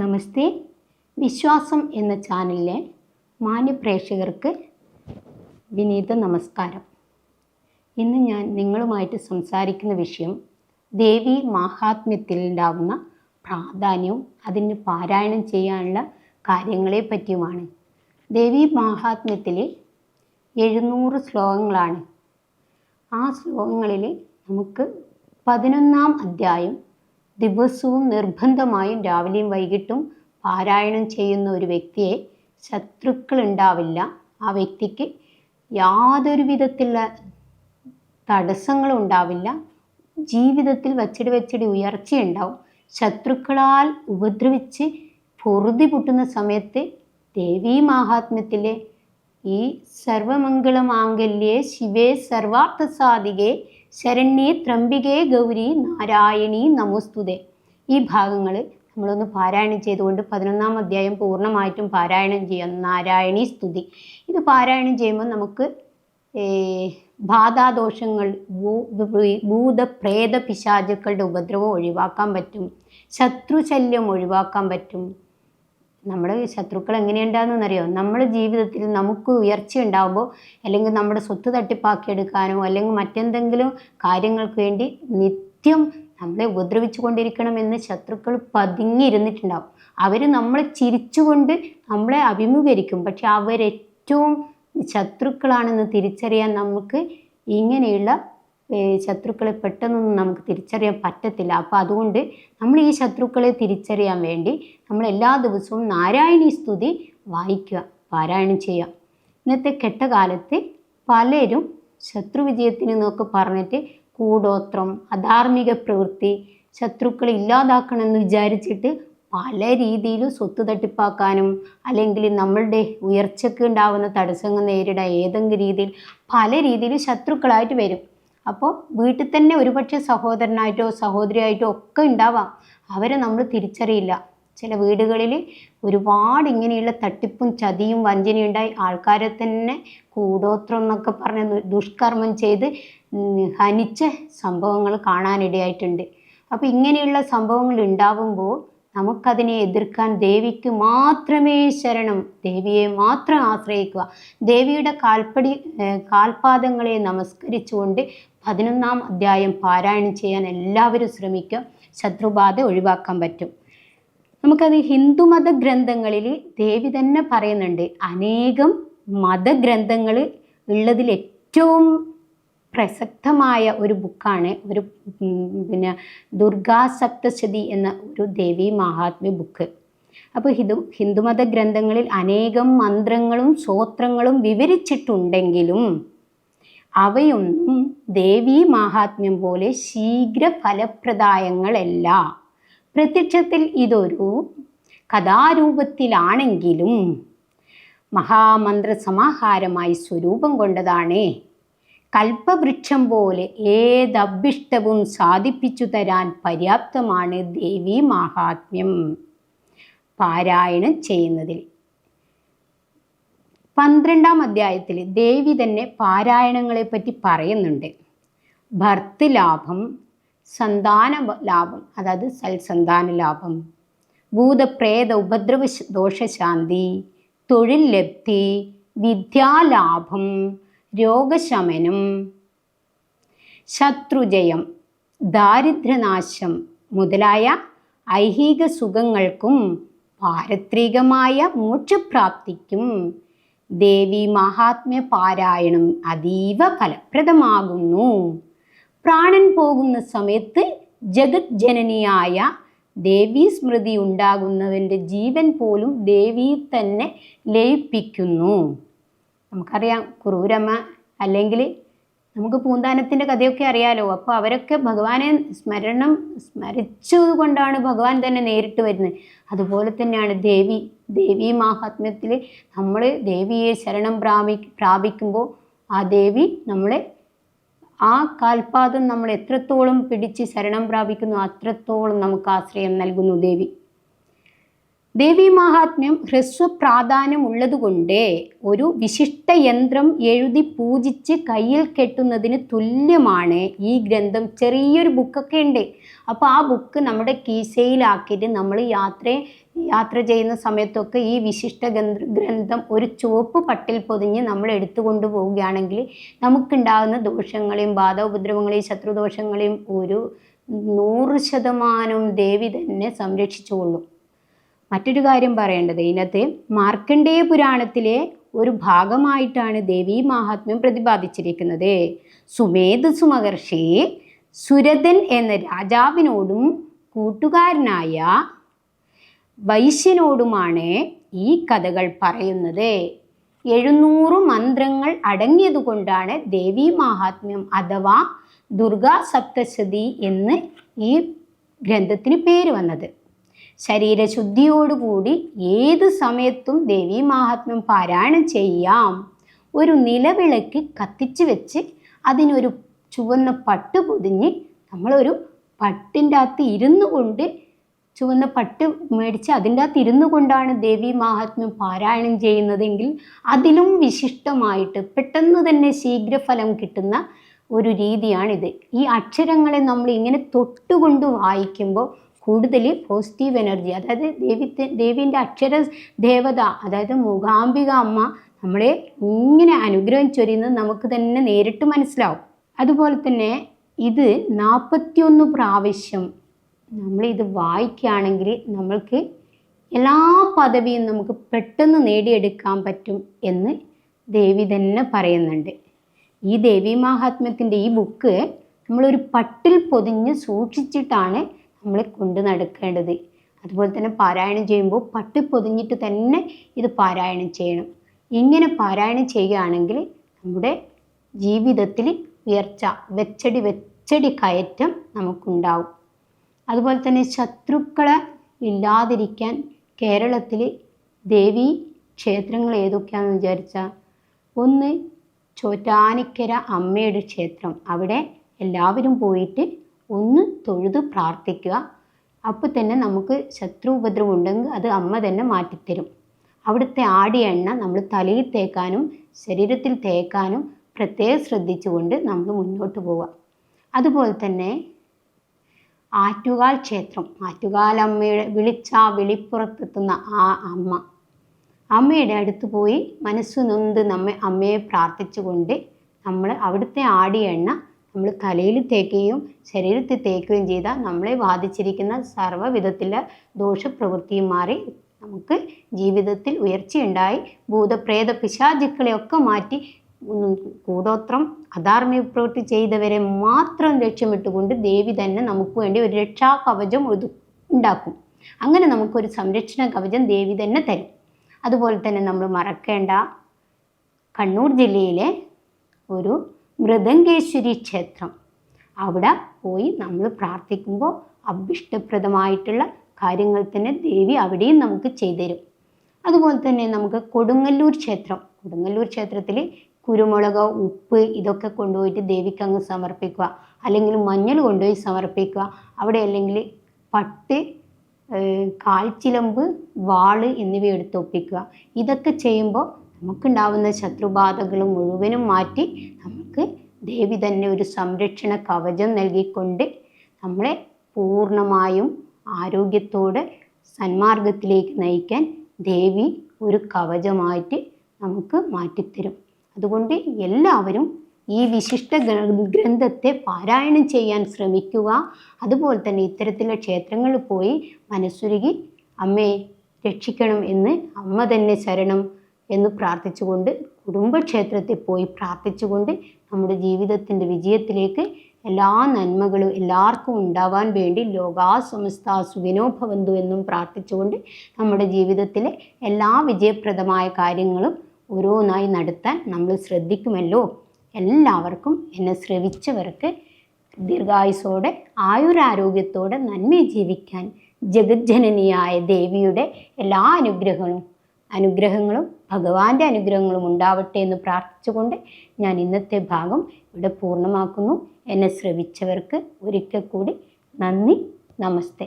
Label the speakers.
Speaker 1: നമസ്തേ. വിശ്വാസം എന്ന ചാനലിലെ മാന്യപ്രേക്ഷകർക്ക് വിനീത നമസ്കാരം. ഇന്ന് ഞാൻ നിങ്ങളുമായിട്ട് സംസാരിക്കുന്ന വിഷയം ദേവി മാഹാത്മ്യത്തിൽ ഉണ്ടാവുന്ന പ്രാധാന്യവും അതിന് പാരായണം ചെയ്യാനുള്ള കാര്യങ്ങളെ പറ്റിയുമാണ്. ദേവി മാഹാത്മ്യത്തിൽ എഴുന്നൂറ് ശ്ലോകങ്ങളാണ്. ആ ശ്ലോകങ്ങളിൽ നമുക്ക് പതിനൊന്നാം അധ്യായം ദിവസവും നിർബന്ധമായും രാവിലെയും വൈകിട്ടും പാരായണം ചെയ്യുന്ന ഒരു വ്യക്തിയെ ശത്രുക്കൾ ഉണ്ടാവില്ല. ആ വ്യക്തിക്ക് യാതൊരു വിധത്തിലുള്ള തടസ്സങ്ങളും ഉണ്ടാവില്ല. ജീവിതത്തിൽ വച്ചിടി വച്ചിടി ഉയർച്ചയുണ്ടാവും ശത്രുക്കളാൽ ഉപദ്രവിച്ച് പൊറുതി പൊട്ടുന്ന സമയത്ത് ദേവീ മാഹാത്മ്യത്തിലെ ഈ സർവമംഗളമാംഗല്യേ ശിവേ സർവാർത്ഥ സാധികേ ശരണ്യേ ത്രംബികേ ഗൗരി നാരായണി നമോസ്തുതേ. ഈ ഭാഗങ്ങൾ നമ്മളൊന്ന് പാരായണം ചെയ്തുകൊണ്ട് പതിനൊന്നാം അധ്യായം പൂർണമായിട്ടും പാരായണം ചെയ്യാം നാരായണി സ്തുതി. ഇത് പാരായണം ചെയ്യുമ്പോൾ നമുക്ക് ബാധാദോഷങ്ങൾ ഭൂ- ഭൂ- ഭൂത പ്രേത പിശാചുക്കളുടെ ഉപദ്രവം ഒഴിവാക്കാൻ പറ്റും. ശത്രുശല്യം ഒഴിവാക്കാൻ പറ്റും. നമ്മുടെ ശത്രുക്കൾ എങ്ങനെയുണ്ടാകുന്നറിയോ നമ്മുടെ ജീവിതത്തിൽ നമുക്ക് ഉയർച്ച ഉണ്ടാകുമ്പോൾ അല്ലെങ്കിൽ നമ്മുടെ സ്വത്ത് തട്ടിപ്പാക്കിയെടുക്കാനോ അല്ലെങ്കിൽ മറ്റെന്തെങ്കിലും കാര്യങ്ങൾക്ക് വേണ്ടി നിത്യം നമ്മളെ ഉപദ്രവിച്ചു കൊണ്ടിരിക്കണമെന്ന് ശത്രുക്കൾ പതുങ്ങിയിരുന്നിട്ടുണ്ടാവും അവർ നമ്മളെ ചിരിച്ചുകൊണ്ട് നമ്മളെ അഭിമുഖീകരിക്കും. പക്ഷെ അവരേറ്റവും ശത്രുക്കളാണെന്ന് തിരിച്ചറിയാൻ നമുക്ക് ഇങ്ങനെയുള്ള ശത്രുക്കളെ പെട്ടെന്നൊന്നും നമുക്ക് തിരിച്ചറിയാൻ പറ്റത്തില്ല. അപ്പോൾ അതുകൊണ്ട് നമ്മൾ ഈ ശത്രുക്കളെ തിരിച്ചറിയാൻ വേണ്ടി നമ്മൾ എല്ലാ ദിവസവും നാരായണീ സ്തുതി വായിക്കുക പാരായണം ചെയ്യുക. ഇന്നത്തെ കെട്ടകാലത്ത് പലരും ശത്രുവിജയത്തിന് എന്നൊക്കെ പറഞ്ഞിട്ട് കൂടോത്രം അധാർമിക പ്രവൃത്തി ശത്രുക്കളെ ഇല്ലാതാക്കണമെന്ന് വിചാരിച്ചിട്ട് പല രീതിയിലും സ്വത്ത് തട്ടിപ്പാക്കാനും അല്ലെങ്കിൽ നമ്മളുടെ ഉയർച്ചയ്ക്ക് ഉണ്ടാവുന്ന തടസ്സങ്ങൾ നേരിടാൻ ഏതെങ്കിലും രീതിയിൽ പല രീതിയിൽ ശത്രുക്കളായിട്ട് വരും. അപ്പോൾ വീട്ടിൽ തന്നെ ഒരുപക്ഷെ സഹോദരനായിട്ടോ സഹോദരിയായിട്ടോ ഒക്കെ ഉണ്ടാവാം. അവരെ നമ്മൾ തിരിച്ചറിയില്ല. ചില വീടുകളിൽ ഒരുപാട് ഇങ്ങനെയുള്ള തട്ടിപ്പും ചതിയും വഞ്ചനയും ഉണ്ടായി. ആൾക്കാരെ തന്നെ കൂടോത്രം എന്നൊക്കെ പറഞ്ഞ് ദുഷ്കർമ്മം ചെയ്ത് ഹനിച്ച സംഭവങ്ങൾ കാണാനിടയായിട്ടുണ്ട്. അപ്പോൾ ഇങ്ങനെയുള്ള സംഭവങ്ങൾ ഉണ്ടാവുമ്പോൾ നമുക്കതിനെ എതിർക്കാൻ ദേവിക്ക് മാത്രമേ ശരണം ദേവിയെ മാത്രം ആശ്രയിക്കുക. ദേവിയുടെ കാൽപ്പടി കാൽപാദങ്ങളെ നമസ്കരിച്ചുകൊണ്ട് പതിനൊന്നാം അധ്യായം പാരായണം ചെയ്യാൻ എല്ലാവരും ശ്രമിക്കുക ശത്രുബാധ ഒഴിവാക്കാൻ പറ്റും. നമുക്കത് ഹിന്ദുമത ഗ്രന്ഥങ്ങളിൽ ദേവി തന്നെ പറയുന്നുണ്ട്. അനേകം മതഗ്രന്ഥങ്ങൾ ഉള്ളതിൽ ഏറ്റവും പ്രസക്തമായ ഒരു ബുക്കാണ്. ഒരു പിന്നെ ദുർഗാ സപ്തശതി എന്ന ഒരു ദേവി മഹാത്മ്യ ബുക്ക്. അപ്പോൾ ഹിന്ദു ഹിന്ദുമത ഗ്രന്ഥങ്ങളിൽ അനേകം മന്ത്രങ്ങളും സ്തോത്രങ്ങളും വിവരിച്ചിട്ടുണ്ടെങ്കിലും അവയൊന്നും ദേവീ മാഹാത്മ്യം പോലെ ശീഘ്ര ഫലപ്രദായങ്ങളല്ല. പ്രത്യക്ഷത്തിൽ ഇതൊരു കഥാരൂപത്തിലാണെങ്കിലും മഹാമന്ത്ര സമാഹാരമായി സ്വരൂപം കൊണ്ടതാണ്. കൽപ്പവൃക്ഷം പോലെ ഏതഭിഷ്ടവും സാധിപ്പിച്ചു തരാൻ പര്യാപ്തമാണ് ദേവീ മാഹാത്മ്യം. പാരായണം ചെയ്യുന്നതിൽ പന്ത്രണ്ടാം അധ്യായത്തിൽ ദേവി തന്നെ പാരായണങ്ങളെ പറ്റി പറയുന്നുണ്ട് ഭർത്തൃലാഭം സന്താന ലാഭം അതായത് സൽസന്താന ലാഭം ഭൂതപ്രേത ഉപദ്രവ ദോഷശാന്തി തൊഴിൽ ലബ്ധി വിദ്യാലാഭം രോഗശമനം ശത്രുജയം ദാരിദ്ര്യനാശം മുതലായ ഐഹിക സുഖങ്ങൾക്കും പാരത്രികമായ മോക്ഷപ്രാപ്തിക്കും ദേവി മഹാത്മ്യ പാരായണം അതീവ ഫലപ്രദമാകുന്നു. പ്രാണൻ പോകുന്ന സമയത്ത് ജഗത് ജനനിയായ ദേവീ സ്മൃതി ഉണ്ടാകുന്നവന്റെ ജീവൻ പോലും ദേവി തന്നെ ലയിപ്പിക്കുന്നു. നമുക്കറിയാം കുറൂരമ്മ അല്ലെങ്കിൽ നമുക്ക് പൂന്താനത്തിന്റെ കഥയൊക്കെ അറിയാലോ. അപ്പോൾ അവരൊക്കെ ഭഗവാനെ സ്മരണം സ്മരിച്ചുകൊണ്ടാണ് ഭഗവാൻ തന്നെ നേരിട്ട് വരുന്നത്. അതുപോലെ തന്നെയാണ് ദേവി ദേവി മാഹാത്മ്യത്തിൽ നമ്മൾ ദേവിയെ ശരണം പ്രാപി പ്രാപിക്കുമ്പോൾ ആ ദേവി നമ്മളെ ആ കാൽപാദം നമ്മൾ എത്രത്തോളം പിടിച്ച് ശരണം പ്രാപിക്കുന്നു അത്രത്തോളം നമുക്ക് ആശ്രയം നൽകുന്നു ദേവി. ദേവി മഹാത്മ്യം ഹ്രസ്വ പ്രാധാന്യം ഉള്ളതുകൊണ്ട് ഒരു വിശിഷ്ട യന്ത്രം എഴുതി പൂജിച്ച് കയ്യിൽ കെട്ടുന്നതിന് തുല്യമാണ് ഈ ഗ്രന്ഥം. ചെറിയൊരു ബുക്കൊക്കെ ഉണ്ട്. അപ്പോൾ ആ ബുക്ക് നമ്മുടെ കീശയിലാക്കിയിട്ട് നമ്മൾ യാത്ര യാത്ര ചെയ്യുന്ന സമയത്തൊക്കെ ഈ വിശിഷ്ട ഗ്രന്ഥം ഒരു ചുവപ്പ് പട്ടിൽ പൊതിഞ്ഞ് നമ്മൾ എടുത്തുകൊണ്ട് പോവുകയാണെങ്കിൽ നമുക്കുണ്ടാകുന്ന ദോഷങ്ങളെയും ബാധ ഉപദ്രവങ്ങളെയും ശത്രുദോഷങ്ങളെയും ഒരു നൂറ് ശതമാനം ദേവി തന്നെ സംരക്ഷിച്ചുകൊള്ളും. മറ്റൊരു കാര്യം പറയേണ്ടത് ഇതിനകത്ത് മാർക്കണ്ഡേയ പുരാണത്തിലെ ഒരു ഭാഗമായിട്ടാണ് ദേവി മഹാത്മ്യം പ്രതിപാദിച്ചിരിക്കുന്നത്. സുമേധസു മഹർഷി സുരതൻ എന്ന രാജാവിനോടും കൂട്ടുകാരനായ വൈശ്യനോടുമാണ് ഈ കഥകൾ പറയുന്നത്. എഴുന്നൂറ് മന്ത്രങ്ങൾ അടങ്ങിയതുകൊണ്ടാണ് ദേവി മഹാത്മ്യം അഥവാ ദുർഗാ സപ്തശതി എന്ന് ഈ ഗ്രന്ഥത്തിന് പേര് വന്നത്. ശരീരശുദ്ധിയോടുകൂടി ഏത് സമയത്തും ദേവി മാഹാത്മ്യം പാരായണം ചെയ്യാം. ഒരു നിലവിളക്ക് കത്തിച്ച് വെച്ച് അതിനൊരു ചുവന്ന പട്ട് പൊതിഞ്ഞ് നമ്മളൊരു പട്ടിന്റെ അകത്ത് ഇരുന്നു കൊണ്ട് ചുവന്ന പട്ട് മേടിച്ച് അതിന്റെ അകത്ത് ഇരുന്നു കൊണ്ടാണ് ദേവി മാഹാത്മ്യം പാരായണം ചെയ്യുന്നതെങ്കിൽ അതിലും വിശിഷ്ടമായിട്ട് പെട്ടെന്ന് തന്നെ ശീഘ്രഫലം കിട്ടുന്ന ഒരു രീതിയാണിത്. ഈ അക്ഷരങ്ങളെ നമ്മൾ ഇങ്ങനെ തൊട്ടുകൊണ്ട് വായിക്കുമ്പോൾ കൂടുതൽ പോസിറ്റീവ് എനർജി അതായത് ദേവി ദേവീന്റെ അക്ഷര ദേവത അതായത് മൂകാംബിക അമ്മ നമ്മളെ ഇങ്ങനെ അനുഗ്രഹം ചൊരിയുന്നത് നമുക്ക് തന്നെ നേരിട്ട് മനസ്സിലാവും. അതുപോലെ തന്നെ ഇത് നാൽപ്പത്തിയൊന്ന് പ്രാവശ്യം നമ്മളിത് വായിക്കുകയാണെങ്കിൽ നമ്മൾക്ക് എല്ലാ പദവിയും നമുക്ക് പെട്ടെന്ന് നേടിയെടുക്കാൻ പറ്റും എന്ന് ദേവി തന്നെ പറയുന്നുണ്ട്. ഈ ദേവി മഹാത്മ്യത്തിന്റെ ഈ ബുക്ക് നമ്മളൊരു പട്ടിൽ പൊതിഞ്ഞ് സൂക്ഷിച്ചിട്ടാണ് നമ്മൾ കൊണ്ട് നടക്കേണ്ടത്. അതുപോലെ തന്നെ പാരായണം ചെയ്യുമ്പോൾ പട്ടി പൊതിഞ്ഞിട്ട് തന്നെ ഇത് പാരായണം ചെയ്യണം. ഇങ്ങനെ പാരായണം ചെയ്യുകയാണെങ്കിൽ നമ്മുടെ ജീവിതത്തിൽ ഉയർച്ച വെച്ചടി വെച്ചടി കയറ്റം നമുക്കുണ്ടാവും. അതുപോലെ തന്നെ ശത്രുക്കളെ ഇല്ലാതിരിക്കാൻ കേരളത്തിൽ ദേവി ക്ഷേത്രങ്ങൾ ഏതൊക്കെയാണെന്ന് വിചാരിച്ചാൽ ഒന്ന് ചോറ്റാനിക്കര അമ്മയുടെ ക്ഷേത്രം. അവിടെ എല്ലാവരും പോയിട്ട് ഒന്ന് തൊഴുത് പ്രാർത്ഥിക്കുക. അപ്പോൾ തന്നെ നമുക്ക് ശത്രു ഉപദ്രവം ഉണ്ടെങ്കിൽ അത് അമ്മ തന്നെ മാറ്റിത്തരും. അവിടുത്തെ ആടിയ എണ്ണ നമ്മൾ തലയിൽ തേക്കാനും ശരീരത്തിൽ തേക്കാനും പ്രത്യേകം ശ്രദ്ധിച്ചുകൊണ്ട് നമ്മൾ മുന്നോട്ട് പോവുക. അതുപോലെ തന്നെ ആറ്റുകാൽ ക്ഷേത്രം ആറ്റുകാൽ അമ്മയുടെ വിളിച്ച വിളിപ്പുറത്തെത്തുന്ന ആ അമ്മ. അമ്മയുടെ അടുത്ത് പോയി മനസ്സു നൊന്ത് നമ്മെ അമ്മയെ പ്രാർത്ഥിച്ചുകൊണ്ട് നമ്മൾ അവിടുത്തെ ആടി എണ്ണ നമ്മൾ തലയിൽ തേക്കുകയും ശരീരത്തിൽ തേക്കുകയും ചെയ്താൽ നമ്മളെ ബാധിച്ചിരിക്കുന്ന സർവവിധത്തിലെ ദോഷപ്രവൃത്തിയും മാറി നമുക്ക് ജീവിതത്തിൽ ഉയർച്ചയുണ്ടായി. ഭൂതപ്രേത പിശാചുക്കളെയൊക്കെ മാറ്റി കൂടോത്രം അധാർമ്മിക പ്രവൃത്തി ചെയ്തവരെ മാത്രം ലക്ഷ്യമിട്ടുകൊണ്ട് ദേവി തന്നെ നമുക്ക് വേണ്ടി ഒരു രക്ഷാ കവചം ഉണ്ടാക്കും. അങ്ങനെ നമുക്കൊരു സംരക്ഷണ കവചം ദേവി തന്നെ തരും. അതുപോലെ തന്നെ നമ്മൾ മറക്കേണ്ട കണ്ണൂർ ജില്ലയിലെ ഒരു മൃദംഗേശ്വരി ക്ഷേത്രം. അവിടെ പോയി നമ്മൾ പ്രാർത്ഥിക്കുമ്പോൾ അഭിഷ്ടപ്രദമായിട്ടുള്ള കാര്യങ്ങൾ തന്നെ ദേവി അവിടെയും നമുക്ക് ചെയ്തുതരും. അതുപോലെ തന്നെ നമുക്ക് കൊടുങ്ങല്ലൂർ ക്ഷേത്രം. കൊടുങ്ങല്ലൂർ ക്ഷേത്രത്തിൽ കുരുമുളക് ഉപ്പ് ഇതൊക്കെ കൊണ്ടുപോയിട്ട് ദേവിക്ക് അങ്ങ് സമർപ്പിക്കുക. അല്ലെങ്കിൽ മഞ്ഞൾ കൊണ്ടുപോയി സമർപ്പിക്കുക. അവിടെ അല്ലെങ്കിൽ പട്ട് കാൽച്ചിലമ്പ് വാൾ എന്നിവ എടുത്തൊപ്പിക്കുക ഇതൊക്കെ ചെയ്യുമ്പോൾ നമുക്കുണ്ടാവുന്ന ശത്രുബാധകൾ മുഴുവനും മാറ്റി നമുക്ക് ദേവി തന്നെ ഒരു സംരക്ഷണ കവചം നൽകിക്കൊണ്ട് നമ്മളെ പൂർണമായും ആരോഗ്യത്തോടെ സന്മാർഗത്തിലേക്ക് നയിക്കാൻ ദേവി ഒരു കവചമായിട്ട് നമുക്ക് മാറ്റിത്തരും. അതുകൊണ്ട് എല്ലാവരും ഈ വിശിഷ്ട ഗ്രന്ഥത്തെ പാരായണം ചെയ്യാൻ ശ്രമിക്കുക. അതുപോലെ തന്നെ ഇത്തരത്തിലുള്ള ക്ഷേത്രങ്ങളിൽ പോയി മനസ്സുരുകി അമ്മയെ രക്ഷിക്കണം എന്ന് അമ്മ തന്നെ ശരണം എന്ന് പ്രാർത്ഥിച്ചുകൊണ്ട് കുടുംബക്ഷേത്രത്തിൽ പോയി പ്രാർത്ഥിച്ചുകൊണ്ട് നമ്മുടെ ജീവിതത്തിന്റെ വിജയത്തിലേക്ക് എല്ലാ നന്മകളും എല്ലാവർക്കും ഉണ്ടാവാൻ വേണ്ടി ലോകാ സമസ്ത സുഖിനോ ഭവന്തു എന്നും പ്രാർത്ഥിച്ചുകൊണ്ട് നമ്മുടെ ജീവിതത്തിലെ എല്ലാ വിജയപ്രദമായ കാര്യങ്ങളും ഓരോന്നായി നടത്താൻ നമ്മൾ ശ്രദ്ധിക്കുമല്ലോ. എല്ലാവർക്കും എന്നെ ശ്രവിച്ചവർക്ക് ദീർഘായുസോടെ ആയുരാരോഗ്യത്തോടെ നന്മ ജീവിക്കാൻ ജഗജ്ജനനിയായ ദേവിയുടെ എല്ലാ അനുഗ്രഹങ്ങളും അനുഗ്രഹങ്ങളും ഭഗവാന്റെ അനുഗ്രഹങ്ങളും ഉണ്ടാവട്ടെ എന്ന് പ്രാർത്ഥിച്ചുകൊണ്ട് ഞാൻ ഇന്നത്തെ ഭാഗം ഇവിടെ പൂർണമാക്കുന്നു. എന്നെ ശ്രവിച്ചവർക്ക് ഒരിക്കൽ കൂടി നന്ദി. നമസ്തേ.